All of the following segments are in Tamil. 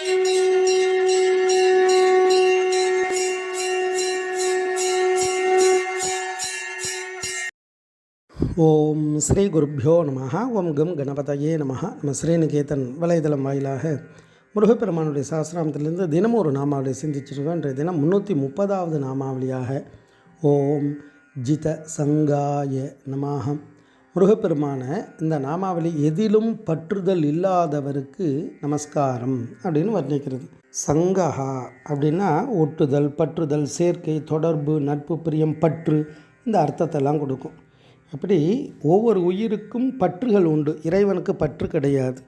ஓம் ஸ்ரீ குருப்பியோ நம ஓம் கம் கணபதையே நம நம்ம ஸ்ரீநிகேதன் வலைதளம் வாயிலாக முருகப்பெருமானுடைய சாஸ்திராமத்திலிருந்து தினமும் ஒரு நாமாவளி சிந்திச்சிருக்கோம். இன்றைய தினம் முந்நூற்றி முப்பதாவது நாமாவளியாக ஓம் ஜித சங்காய நமாகம் முருகப்பெருமான இந்த நாமாவளி எதிலும் பற்றுதல் இல்லாதவருக்கு நமஸ்காரம் அப்படின்னு வர்ணிக்கிறது. சங்கஹா அப்படின்னா ஒட்டுதல் பற்றுதல் சேர்க்கை தொடர்பு நட்பு பிரியம் பற்று இந்த அர்த்தத்தெல்லாம் கொடுக்கும். அப்படி ஒவ்வொரு உயிருக்கும் பற்றுகள் உண்டு. இறைவனுக்கு பற்று கிடையாது.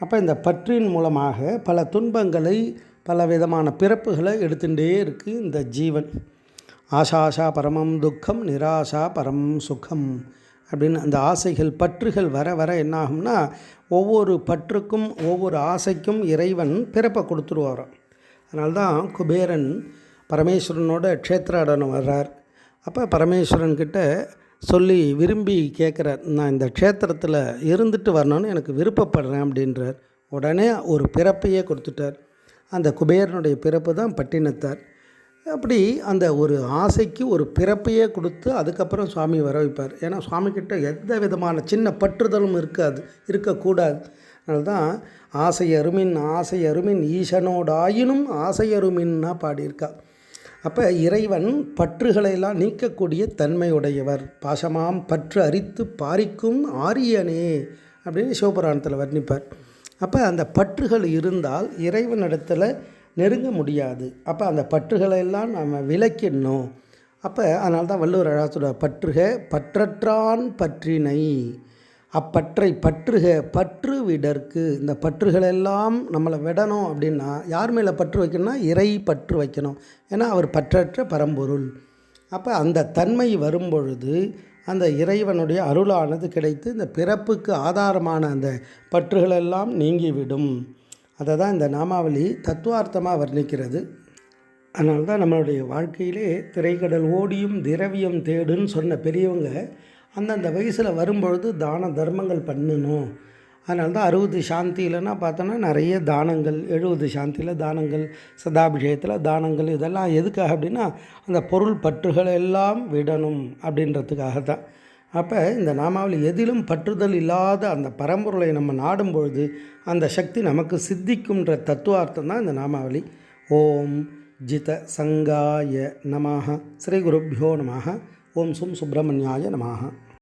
அப்போ இந்த பற்றின் மூலமாக பல துன்பங்களை பல விதமான பிறப்புகளை எடுத்துகிட்டே இருக்குது இந்த ஜீவன். ஆஷாஷா பரமம் துக்கம் நிராசா பரமம் சுகம். அப்படின்னு அந்த ஆசைகள் பற்றுகள் வர வர என்னாகும்னா ஒவ்வொரு பற்றுக்கும் ஒவ்வொரு ஆசைக்கும் இறைவன் பிறப்பை கொடுத்துருவாராம். அதனால்தான் குபேரன் பரமேஸ்வரனோட க்ஷேத்ராடனம் வர்றார். அப்போ பரமேஸ்வரன்கிட்ட சொல்லி விரும்பி கேட்குறார் நான் இந்த க்ஷேத்திரத்தில் இருந்துட்டு வரணும்னு எனக்கு விருப்பப்படுறேன் அப்படின்றார். உடனே ஒரு பிறப்பையே கொடுத்துட்டார். அந்த குபேரனுடைய பிறப்பு தான் பட்டினத்தார். அப்படி அந்த ஒரு ஆசைக்கு ஒரு பிறப்பையே கொடுத்து அதுக்கப்புறம் சுவாமி வர வைப்பார். ஏன்னா சுவாமிக்கிட்ட எந்த விதமான சின்ன பற்றுதலும் இருக்காது இருக்கக்கூடாது. அதனால தான் ஆசை அருமின் ஆசை அருமின் ஈசனோடாயினும் ஆசை அருமின்னா பாடியிருக்கா. அப்போ இறைவன் பற்றுகளையெல்லாம் நீக்கக்கூடிய தன்மையுடையவர். பாசமாம் பற்று அரித்து பாரிக்கும் ஆரியனே அப்படின்னு சிவபுராணத்தில் வர்ணிப்பார். அப்போ அந்த பற்றுகள் இருந்தால் இறைவனிடத்தில் நெருங்க முடியாது. அப்போ அந்த பற்றுகளையெல்லாம் நம்ம விலக்கிடணும் அப்போ அதனால தான் வள்ளுவர் அழாத்துட பற்றுக பற்றற்றான் பற்றினை அப்பற்றை பற்றுக பற்று விடற்கு. இந்த பற்றுகளெல்லாம் நம்மளை விடணும் அப்படின்னா யார் மேலே பற்று வைக்கணும்னா இறை பற்று வைக்கணும். ஏன்னா அவர் பற்றற்ற பரம்பொருள். அப்போ அந்த தன்மை வரும்பொழுது அந்த இறைவனுடைய அருளானது கிடைத்து இந்த பிறப்புக்கு ஆதாரமான அந்த பற்றுகளெல்லாம் நீங்கிவிடும். அதை தான் இந்த நாமாவளி தத்துவார்த்தமாக வர்ணிக்கிறது. அதனால தான் நம்மளுடைய வாழ்க்கையிலே திரைக்கடல் ஓடியும் திரவியம் தேடுன்னு சொன்ன பெரியவங்க அந்தந்த வயசில் வரும்பொழுது தான தர்மங்கள் பண்ணணும். அதனால தான் அறுபது சாந்தியிலன்னா பார்த்தோன்னா நிறைய தானங்கள் எழுபது சாந்தியில் தானங்கள் சதாபிஷேகத்தில் தானங்கள் இதெல்லாம் எதுக்காக அப்படின்னா அந்த பொருள் பற்றுகளை எல்லாம் விடணும் அப்படின்றதுக்காக தான் அப்போ இந்த நாமாவில் எதிலும் பற்றுதல் இல்லாத அந்த பரம்பொருளை நம்ம நாடும் பொழுது அந்த சக்தி நமக்கு சித்திக்கும்ன்ற தத்துவார்த்தம் தான் இந்த நாமாவளி. ஓம் ஜித சங்காய நமாக ஸ்ரீ குருப்யோ நமாக ஓம் சும் சுப்பிரமணியாய நமாக